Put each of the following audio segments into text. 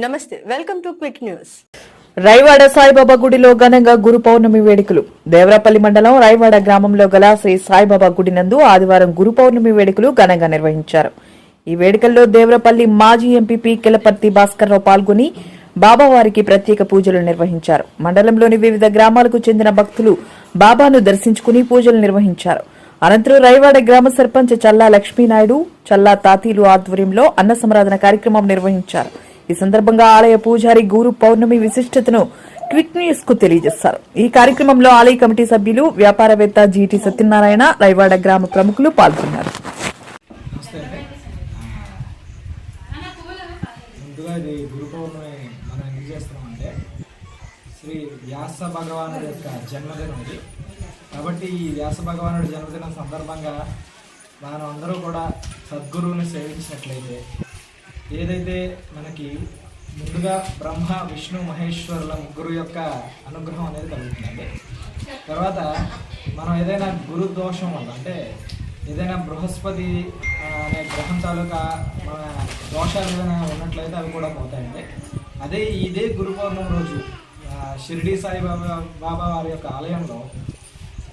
నమస్తే welcome to quick news. Raiwada Saibaba గుడిలో ఘనంగా గురు పౌర్ణమి వేడుకలు. దేవరాపల్లి మండలం రైవాడ గ్రామంలో గల శ్రీ సాయిబాబా గుడి నందు ఆదివారం గురు పౌర్ణమి వేడుకలు ఘనంగా నిర్వహించారు. ఈ వేడుకల్లో దేవరపల్లి మాజీ ఎంపీపీ కిలపర్తి భాస్కర్రావు పాల్గొని బాబావారికి ప్రత్యేక పూజలు నిర్వహించారు. మండలంలోని వివిధ గ్రామాలకు చెందిన భక్తులు బాబాను దర్శించుకుని పూజలు నిర్వహించారు. అనంతరం రైవాడ గ్రామ సర్పంచ్ చల్లా లక్ష్మీనాయుడు చల్లా తాతీలు ఆధ్వర్యంలో అన్న సంరాధన కార్యక్రమం నిర్వహించారు. ఈ సందర్భంగా ఆలయ పూజారి గురు పౌర్ణమి విశిష్టతను క్విక్ న్యూస్కు తెలియజేశారు. ఈ కార్యక్రమంలో ఆలయ కమిటీ సభ్యులు వ్యాపారవేత్త జీటీ సత్యనారాయణ రైవాడ గ్రామ ప్రముఖులు పాల్గొన్నారు. శ్రీ వ్యాస భగవానుడి యొక్క జన్మదినం ఇది. కాబట్టి ఈ వ్యాస భగవానుడి జన్మదినం సందర్భంగా మనం అందరూ కూడా సద్గురువుని సేవించినట్లయితే ఏదైతే మనకి ముందుగా బ్రహ్మ విష్ణు మహేశ్వరుల ముగ్గురు యొక్క అనుగ్రహం అనేది కలుగుతుందండి. తర్వాత మనం ఏదైనా గురు దోషం వల్ల అంటే ఏదైనా బృహస్పతి అనే గ్రహం తాలూకా మన దోషాలు ఏదైనా ఉన్నట్లయితే అవి కూడా పోతాయండి. అదే ఇదే గురు పౌర్ణమి రోజు షిరిడి సాయిబాబా బాబా వారి యొక్క ఆలయంలో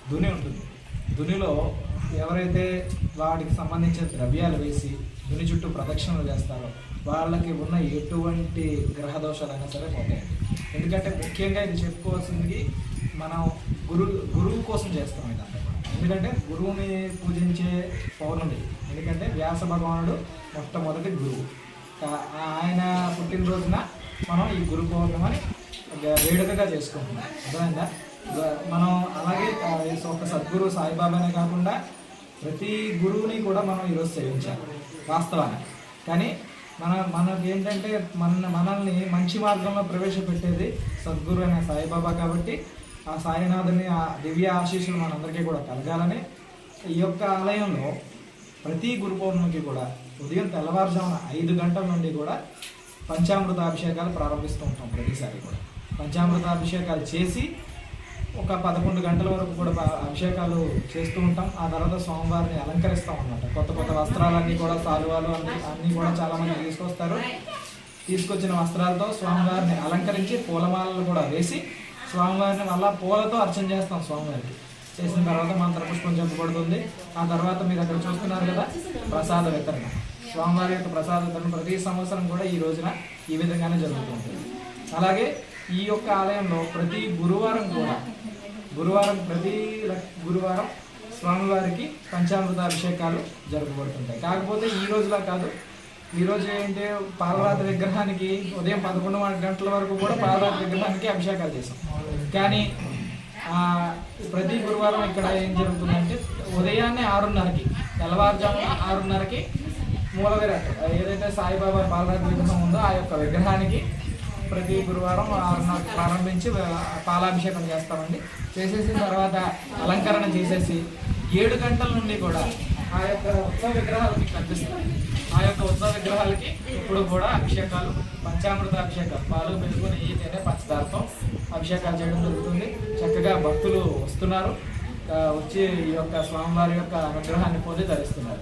దుని ఉంటుంది. దునిలో ఎవరైతే వాటికి సంబంధించిన ద్రవ్యాలు వేసి దుని చుట్టూ ప్రదక్షిణలు చేస్తారో. వాళ్ళకి ఉన్న ఎటువంటి గ్రహ దోషాలైనా సరే పోతాయి. ఎందుకంటే ముఖ్యంగా ఇది చెప్పుకోవాల్సింది మనం గురు గురువు కోసం చేస్తాం ఇదంతా ఎందుకంటే గురువుని పూజించే పౌర్ణమి ఎందుకంటే వ్యాస భగవానుడు మొట్టమొదటి గురువు. ఆయన పుట్టినరోజున మనం ఈ గురు పౌర్ణమని వేడుకగా చేసుకుంటున్నాం. అర్థమైందా? మనం అలాగే ఒక సద్గురు సాయిబాబానే కాకుండా ప్రతి గురువుని కూడా మనం ఈరోజు సేవించాలి. వాస్తవాన్ని. కానీ మన మనకి ఏంటంటే మన మనల్ని మంచి మార్గంలో ప్రవేశపెట్టేది సద్గురు అనే సాయిబాబా కాబట్టి ఆ సాయినాథుని ఆ దివ్య ఆశీస్సులు మనందరికీ కూడా కలగాలని ఈ యొక్క ఆలయంలో ప్రతి గురు పౌర్ణమికి కూడా ఉదయం తెల్లవారుజామున ఐదు గంటల నుండి కూడా పంచామృత అభిషేకాలు ప్రారంభిస్తూ ఉంటాం ప్రతిసారి కూడా. పంచామృత అభిషేకాలు చేసి ఒక పదకొండు గంటల వరకు కూడా అభిషేకాలు చేస్తూ ఉంటాం. ఆ తర్వాత స్వామివారిని అలంకరిస్తాం అన్నమాట. కొత్త కొత్త వస్త్రాలన్నీ కూడా సాలువాలు అన్ని అన్నీ కూడా చాలామంది తీసుకొస్తారు. తీసుకొచ్చిన వస్త్రాలతో స్వామివారిని అలంకరించి పూలమాలలు కూడా వేసి స్వామివారిని మళ్ళా పూలతో అర్చన చేస్తాం స్వామివారికి. చేసిన తర్వాత మంత్రపుష్పం చెప్పబడుతుంది ఆ తర్వాత మీరు అక్కడ చూస్తున్నారు కదా ప్రసాద వితరణ. స్వామివారి యొక్క ప్రసాద వితరణ ప్రతి సంవత్సరం కూడా ఈ రోజున ఈ విధంగానే జరుగుతుంది అలాగే ఈ యొక్క ఆలయంలో ప్రతి గురువారం కూడా గురువారం ప్రతి గురువారం స్వామివారికి పంచామృత అభిషేకాలు జరగబడుతుంటాయి కాకపోతే ఈ రోజులా కాదు. ఈ రోజు ఏంటి పాలరాత్రి విగ్రహానికి ఉదయం పదకొండు గంటల వరకు కూడా పాలరాత్రి విగ్రహానికి అభిషేకాలు చేసాం కానీ ప్రతి గురువారం ఇక్కడ ఏం జరుగుతుందంటే ఉదయాన్నే ఆరున్నరకి తెల్లవారుజామున ఆరున్నరకి మూల విరాట్ ఏదైతే సాయిబాబా పాలరాత్రి విగ్రహం ఉందో ఆ యొక్క విగ్రహానికి ప్రతి గురువారం ప్రారంభించి పాలాభిషేకం చేస్తామండి. చేసేసిన తర్వాత అలంకరణ చేసేసి ఏడు గంటల నుండి కూడా ఆ యొక్క ఉత్సవ విగ్రహాలకి కనిపిస్తాయి. ఆ యొక్క ఉత్సవ విగ్రహాలకి ఇప్పుడు కూడా అభిషేకాలు పంచామృత అభిషేకాలు పాలు పెట్టుకుని నెయ్యి తేనె పంచదార్థం అభిషేకాలు చేయడం జరుగుతుంది. చక్కగా భక్తులు వస్తున్నారు. వచ్చి ఈ యొక్క స్వామివారి యొక్క అనుగ్రహాన్ని పొంది ధరిస్తున్నారు.